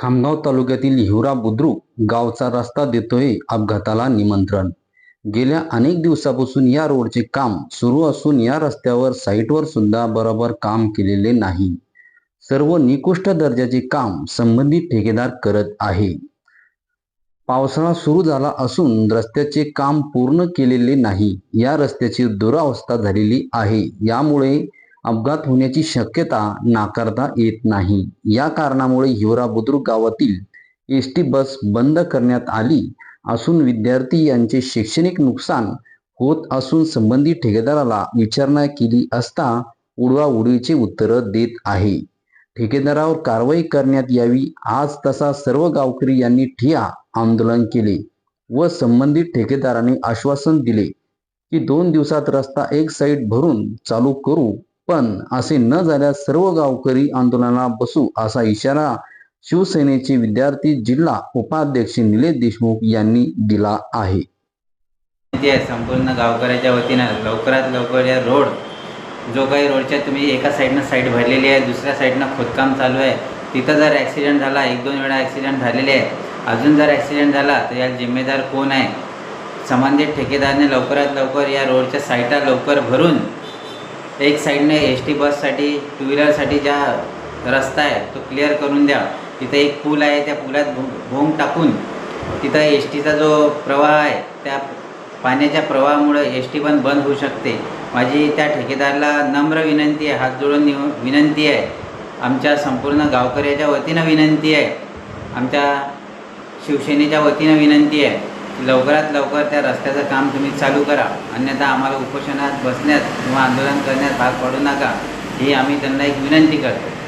खामगाव तालुक्यातील हिवरा बुद्रुक गावचा रस्ता देतोय अपघाताला निमंत्रण. गेल्या अनेक दिवसापासून या रोडचे काम सुरू असून या रस्त्यावर साईटवर सुद्धा बरोबर काम केलेले नाही. सर्व निकृष्ट दर्जाचे काम संबंधित ठेकेदार करत आहे. पावसाळा सुरू झाला असून रस्त्याचे काम पूर्ण केलेले नाही. या रस्त्याची दुरावस्था झालेली आहे. यामुळे अपघात होण्याची शक्यता नाकारता येत नाही. या कारणामुळे हिवरा बुद्रुक गावातील एस टी बस बंद करण्यात आली असून विद्यार्थी यांचे शैक्षणिक नुकसान होत असून संबंधित ठेकेदाराला विचारणा केली असता उडवाउडवीचे उत्तर देत आहे. ठेकेदारावर कारवाई करण्यात यावी आज तसा सर्व गावकरी यांनी ठिया आंदोलन केले व संबंधित ठेकेदाराने आश्वासन दिले की दोन दिवसात रस्ता एक साईड भरून चालू करू पण असे न झाल्यास सर्व गावकरी आंदोलनाला बसू असा इशारा शिवसेनेचे विद्यार्थी जिल्हा उपाध्यक्ष निलेश देशमुख यांनी दिला आहे. संपूर्ण गावकऱ्याच्या वतीनं लवकरात लवकर या रोड जो काही रोडच्या तुम्ही एका साईडनं साईड भरलेली आहे दुसऱ्या साईडनं खोदकाम चालू आहे. तिथं जर ॲक्सिडेंट झाला एक दोन वेळा ॲक्सिडेंट झालेले आहेत. अजून जर ॲक्सिडेंट झाला तर याला जिम्मेदार कोण आहे? संबंधित ठेकेदारने लवकरात लवकर या रोडच्या साईटा लवकर भरून एक साईडने एस टी बससाठी टू व्हीलरसाठी ज्या रस्ता आहे तो क्लिअर करून द्या. तिथं एक पूल आहे त्या पुलात भो भोंग टाकून तिथं एस टीचा जो प्रवाह आहे त्या पाण्याच्या प्रवाहामुळे एस टी पण बंद होऊ शकते. माझी त्या ठेकेदारला नम्र विनंती आहे हात जोडून निव विनंती आहे. आमच्या संपूर्ण गावकऱ्याच्या वतीनं विनंती आहे. आमच्या शिवसेनेच्या वतीनं विनंती आहे. लवकरात लवकर त्या रस्त्याचं काम तुम्ही चालू करा. अन्यथा आम्हाला उपोषणात बसण्यात किंवा आंदोलन करण्यात भाग पडू नका. ही आम्ही त्यांना एक विनंती करतो.